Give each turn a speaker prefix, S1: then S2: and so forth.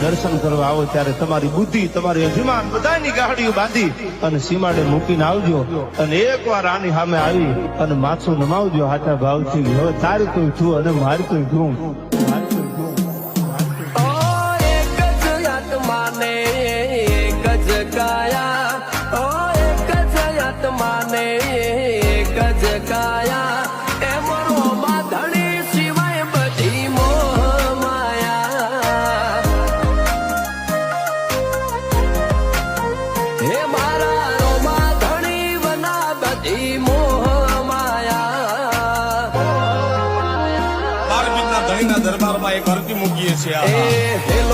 S1: દર્શન કરવા આવો ત્યારે તમારી બુદ્ધિ, તમારી અભિમાન બધાની ગાડીઓ બાંધી અને સીમાડે મૂકીને આવજો. અને એકવાર આની સામે આવી અને માથું નમાવજો હાથા ભાવથી હવે તારી કોઈ છું અને મારી કોઈ
S2: છું કાયા ઓ એક જ આત્માને, એક જ કાયા.
S3: ધણીના દરબારમાં એક અરજી મૂકીએ છીએ.